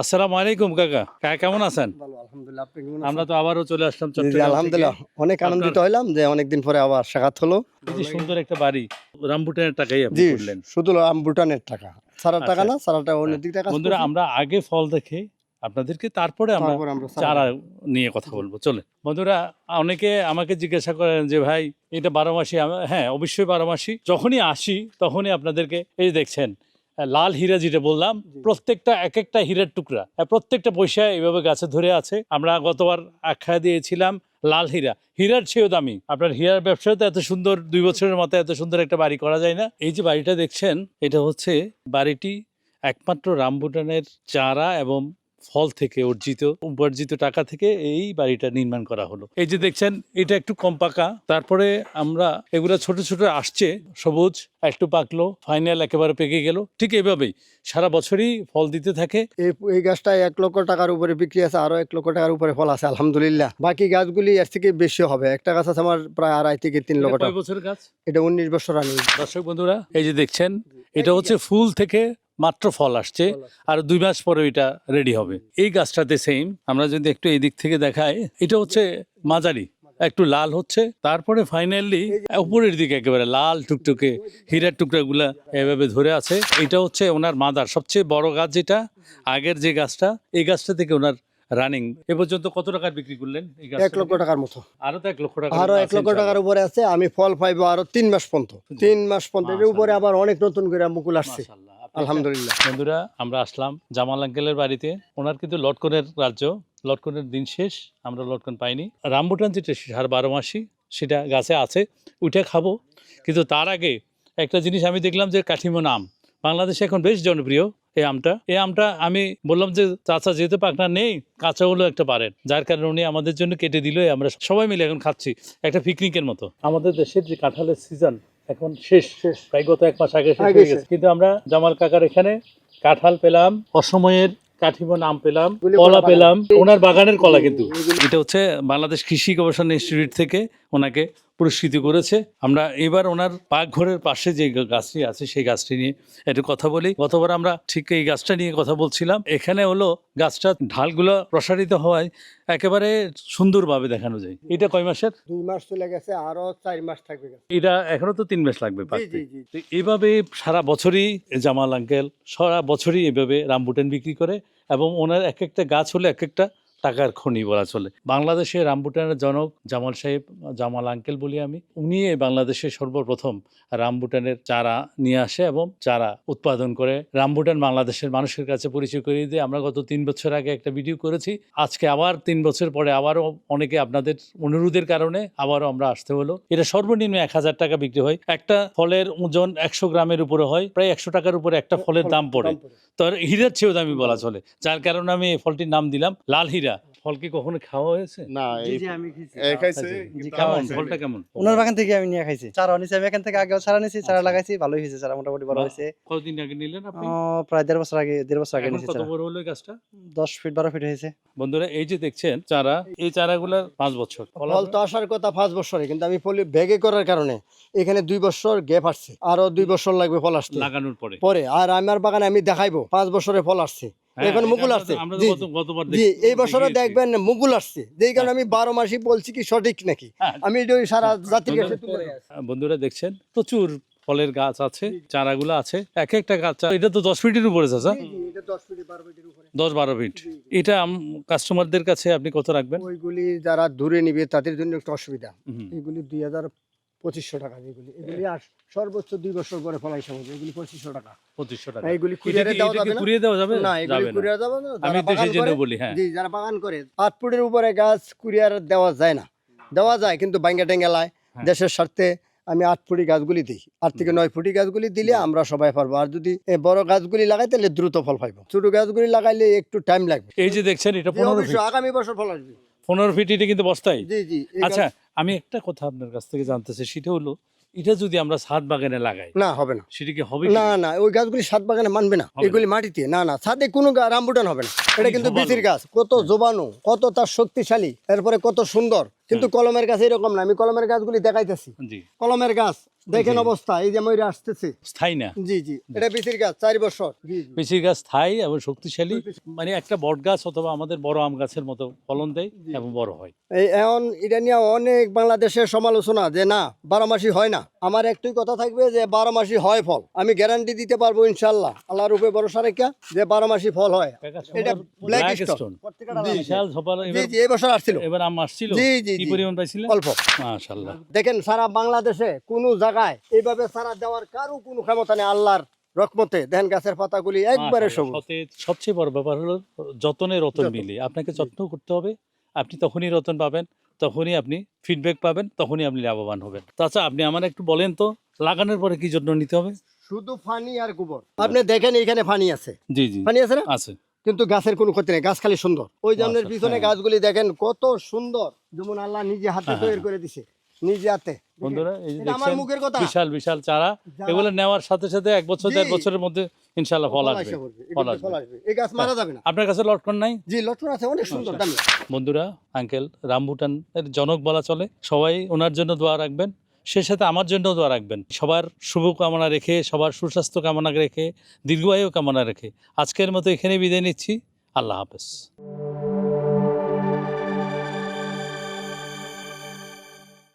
আসসালামু আলাইকুম কাকা। কাকা কেমন আছেন? আমরা তো আবারও চলে আসলাম আলহামদুলিল্লাহ। অনেক আনন্দিত হইলাম যে অনেকদিন পরে আবার সাক্ষাৎ হলো। সুন্দর একটা বাড়ি রামবুটানের টাকাই আপনি করলেন শুধু আম ভুটানের টাকা সারা টাকা আচ্ছা। না সারাটা অন্য দিক টাকা বন্ধুরা আমরা আগে ফল দেখে আপনাদেরকে তারপরে আমরা চারা নিয়ে কথা বলব। চলে বন্ধুরা অনেকে আমাকে জিজ্ঞাসা করেন যে ভাই এটা বারো মাসি? হ্যাঁ অবশ্যই বারো মাসি। যখনই আসি তখনই আপনাদেরকে এই দেখছেন। লাল হীরা যেটা বললাম প্রত্যেকটা এক একটা হীরার টুকরা আহ, প্রত্যেকটা পয়সা এইভাবে গাছে ধরে আছে। আমরা গতবার আখ্যা দিয়েছিলাম লাল হীরা। হীরার চেয়েও দামি। আপনার হীরার ব্যবসায় তো এত সুন্দর দুই বছরের মতো এত সুন্দর একটা বাড়ি করা যায় না। এই যে বাড়িটা দেখছেন এটা হচ্ছে বাড়িটি একমাত্র রামভুটানের চারা এবং ফল থেকে অর্জিত উপার্জিত টাকা থেকে এই বাড়িটা নির্মাণ করা হলো। এই যে দেখছেন এটা একটু কম পাকা। তারপরে আমরা এগুলো ছোট ছোট আসছে সবুজ একটু পাকলো ফাইনাল একেবারে পেকে গেল। ঠিক এভাবেই সারা বছরই ফল দিতে থাকে। এই এই গাছটা এক লক্ষ টাকার উপরে বিক্রি আছে আরও এক লক্ষ টাকার উপরে ফল আছে আলহামদুলিল্লাহ। বাকি গাছগুলি এর থেকে বেশি হবে। একটা গাছ আছে আমার প্রায় আড়াই থেকে তিন লক্ষ টাকা কয় বছরের গাছ? এটা উনিশ বছর আমি দর্শক বন্ধুরা এই যে দেখছেন এটা হচ্ছে ফুল থেকে মাত্র ফল আসছে আর দুই মাস পরে এটা রেডি হবে। এই গাছটাতে সেম আমরা যদি একটু এই দিক থেকে দেখাই এটা হচ্ছে মাঝারি একটু লাল হচ্ছে। তারপরে ফাইনালি উপরের দিকে একেবারে লাল টুকটুকে হীরার টুকরাগুলা এভাবে ধরে আছে। এটা হচ্ছে ওনার মাদার সবচেয়ে বড় গাছ যেটা আগের যে গাছটা এই গাছটা থেকে ওনার রানিং এ পর্যন্ত কত টাকার বিক্রি করলেন এক লক্ষ টাকার মতো। আরও তো এক লক্ষ টাকা আরও এক লক্ষ টাকার উপরে আছে আমি ফল পাইবো আরও তিন মাস পর্যন্ত। তিন মাস। পর্যন্ত এর উপরে আবার অনেক নতুন করে মুকুল আসছে। আলহামদুলিল্লাহ। বন্ধুরা আমরা আসলাম জামাল আঙ্কেলের বাড়িতে। ওনার কিন্তু লটকনের রাজ্য। লটকনের দিন শেষ আমরা লটকন পাইনি। রামবুটান যেটা সার বারো মাসি সেটা গাছে আছে উঠে খাব। কিন্তু তার আগে একটা জিনিস আমি দেখলাম যে কাঠিমন আম। বাংলাদেশে এখন বেশ জনপ্রিয় এই আমটা। এই আমটা আমি বললাম যে চাচা যেহেতু পাকনা নেই কাঁচা হলো একটা পারেন যার কারণে উনি আমাদের জন্য কেটে দিল আমরা সবাই মিলে এখন খাচ্ছি একটা পিকনিকের মতো। আমাদের দেশের যে কাঁঠালের সিজন এখন শেষ শেষ। প্রায় গত এক মাস আগে শেষ হয়ে গেছে। কিন্তু আমরা জামাল কাকার এখানে কাঁঠাল পেলাম অসময়ের কাঠিমো নাম পেলাম কলা কলা পেলাম। ওনার বাগানের কলা কিন্তু। এটা হচ্ছে বাংলাদেশ কৃষি গবেষণা ইনস্টিটিউট থেকে ওনাকে পুরস্কৃত করেছে। আমরা এবার ওনার পাকঘরের পাশে যে গাছটি আছে সেই গাছটি নিয়ে একটু কথা বলি। গতবার আমরা ঠিক এই গাছটা নিয়ে কথা বলছিলাম। এখানে হলো গাছটা ঢালগুলো প্রসারিত হওয়ায় একেবারে সুন্দরভাবে দেখানো যায়। এটা কয় মাসের? দুই মাস চলে গেছে আরও চার মাস থাকবে এটা এখনও তো তিন মাস লাগবে এইভাবে সারা বছরই জামাল আঙ্কেল সারা বছরই এভাবে রামবুটান বিক্রি করে এবং ওনার এক একটা গাছ হলে এক একটা টাকার খনি বলা চলে। বাংলাদেশে রামবুটানের জনক জামাল সাহেব জামাল আঙ্কেল বলি আমি উনি বাংলাদেশে সর্বপ্রথম রামবুটানের চারা নিয়ে আসে এবং চারা উৎপাদন করে। রামবুটান বাংলাদেশের মানুষের কাছে পরিচয় করিয়ে দিয়ে আমরা গত তিন বছর আগে একটা ভিডিও করেছি। আজকে আবার তিন বছর পরে আবারও অনেকে আপনাদের অনুরোধের কারণে আবারও আমরা আসতে হলো। এটা সর্বনিম্ন এক হাজার টাকা বিক্রি হয়। একটা ফলের ওজন একশো গ্রামের উপরে হয়। প্রায় একশো টাকার উপরে একটা ফলের দাম পড়ে। তো হীরার চেয়েও দামি বলা চলে। যার কারণে আমি এই ফলটির নাম দিলাম লাল হীরা। ফল কি কখনো খাওয়া হয়েছে? না এই জি আমি খেয়েছি। এই খাইছে? জি, কিন্তু কেমন? ফলটা কেমন? ওনার বাগান থেকে আমি নিয়ে খাইছি। চারা নিয়েছি আমি এখান থেকে আগেও চারা নিয়েছি চারা লাগাইছি ভালোই হয়েছে চারা মোটামুটি বড় হয়েছে। কতদিন আগে নিলেন আপনি? প্রায় দেড় বছর আগে দেড় বছর আগে কত বড় হলো গাছটা? দশ ফিট বারো ফিট হয়েছে। বন্ধুরা এই যে দেখছেন চারা এই চারাগুলার পাঁচ বছর। ফল ফল তো আসার কথা পাঁচ বছরে কিন্তু আমি ফল ব্যাগে করার কারণে এখানে দুই বছর গ্যাপ আসছে। আরও দুই বছর লাগবে ফল আসতে। লাগানোর পরে। পরে আর আমার বাগানে আমি দেখাইবো পাঁচ বছরে ফল আসছে। এখন মুকুল আসছে। জি, এই বছরে দেখিয়েছি। দেখবেন মুকুল আসছে। যেই কারণে আমি বারো মাসই বলছি কি সঠিক নাকি? হ্যাঁ। আমি সারা জাতির কাছে বন্ধুরা- দেখছেন প্রচুর ফলের গাছ আছে চারাগুলো আছে এক একটা গাছ এটা তো দশ ফিটের উপরে চাচা। দশ বারো ফিট। এটা কাস্টমারদের কাছে আপনি কত রাখবেন? ওইগুলি যারা দূরে নিবে তাদের জন্য একটু অসুবিধা। এগুলি দুই হাজার পঁচিশশো টাকা এগুলি এগুলি আর সর্বোচ্চ দুই বছর পরে ফলাই সমাজ এগুলি পঁচিশশো টাকা। পঁচিশশো টাকা। কুরিয়ারে দেওয়া যাবে না? কুড়িয়ে দেওয়া যাবে? না এগুলি যাবে কুরিয়ার যাবে না আমি বাগান জন্য বলি হ্যাঁ। জি যারা বাগান করে আট ফুটের উপরে গাছ কুরিয়ার দেওয়া যায় না। দেওয়া যায় কিন্তু হ্যাঁ। দেশের স্বার্থে আমি আট ফুটি গাছগুলি দিই। আট থেকে নয় ফুটি গাছগুলি দিলে আমরা সবাই পারব। আর যদি বড় গাছগুলি লাগাই তাহলে দ্রুত ফল পাইবো। ছোট গাছগুলি লাগাইলে একটু টাইম লাগবে। এই যে দেখছেন এটা আগামী বছর ফল আসবে। পনেরো ফিট এটা কিন্তু বস্তায়। আচ্ছা আমি একটা কথা আপনার কাছ থেকে জানতে চাই সেটা হলো এটা যদি আমরা ছাদ বাগানে লাগাই না হবে না। সেটা কি হবে না না? ওই গাছগুলি সাত বাগানে মানবে না এগুলি মাটিতে। না না ছাদে কোনো রামবুটান হবে না। এটা কিন্তু। বিচির গাছ। কত জোবানো কত তার শক্তিশালী এরপরে কত সুন্দর। কিন্তু কলমের গাছ এরকম না। আমি কলমের গাছগুলি দেখাইতেছি। কলমের গাছ দেখেন অবস্থা এই যে ময়ূর আসতেছে। স্থায়ী না? জি জি। এটা পিসির গাছ চার বছর। জি গাছ স্থায়ী এবং শক্তিশালী। মানে একটা বট গাছ অথবা আমাদের বড় আম গাছের মতো ফলন দেয় এবং বড় হয়। এই এখন এটা নিয়ে অনেক বাংলাদেশের সমালোচনা যে না বারো মাসি হয় না। আমার একটাই কথা থাকবে যে বারো মাসি হয় ফল। আমি গ্যারান্টি দিতে পারব ইনশাল্লাহ আল্লাহর উপরে ভরসা রেখা যে বারো মাসি ফল হয়। এটা ব্ল্যাক স্টোন জি জি এই বছর আসছিল। এবার আম আসছিল? জি জি কি পরিমাণ পাইছিলেন? অল্প। মাশাআল্লাহ। দেখেন সারা বাংলাদেশে কোনো জায়গায় এইভাবে সারা দেওয়ার কারও কোনো ক্ষমতা নেই আল্লাহর রকমতে দেখেন গাছের পাতাগুলি একবারে সবুজ। সবচেয়ে বড় ব্যাপার হলো যতনে রতন। মিলে। আপনাকে যত্ন করতে হবে। আপনি তখনই রতন পাবেন। তখনই আপনি ফিডব্যাক পাবেন তখনই আপনি লাভবান হবেন। তাছাড়া আপনি আমার একটু বলেন তো লাগানোর পরে কি যত্ন নিতে হবে? শুধু ফানি আর গোবর। আপনি দেখেন এখানে ফানি আছে। জি জি। ফানি আছে না? আছে। কিন্তু গাছের কোনো ক্ষতি নেই গাছ খালি সুন্দর। ওই আপনার আচ্ছা, পিছনে হ্যাঁ। গাছগুলি দেখেন কত সুন্দর। যেমন আল্লাহ নিজে হাতে হ্যাঁ, তৈরি হ্যাঁ। করে দিছে নিজে হাতে। বন্ধুরা এই যে বিশাল বিশাল চারা। এগুলো নেওয়ার সাথে সাথে এক বছর। দেড় বছরের মধ্যে ইনশাল্লাহ ফল ফল আসবে আসে ফল আসবে। আসবে। এই গাছ মারা যাবে না। আপনার কাছে লটকন নাই? জি লটন আছে অনেক সুন্দর। দামি। বন্ধুরা আঙ্কেল রামভুটান এর জনক বলা চলে। সবাই ওনার জন্য দোয়া রাখবেন সে সাথে আমার জন্য দোয়া রাখবেন। সবার শুভ কামনা রেখে সবার সুস্বাস্থ্য কামনা রেখে দীর্ঘায়ু কামনা রেখে আজকের মতো এখানে বিদায় নিচ্ছি। আল্লাহ হাফেজ।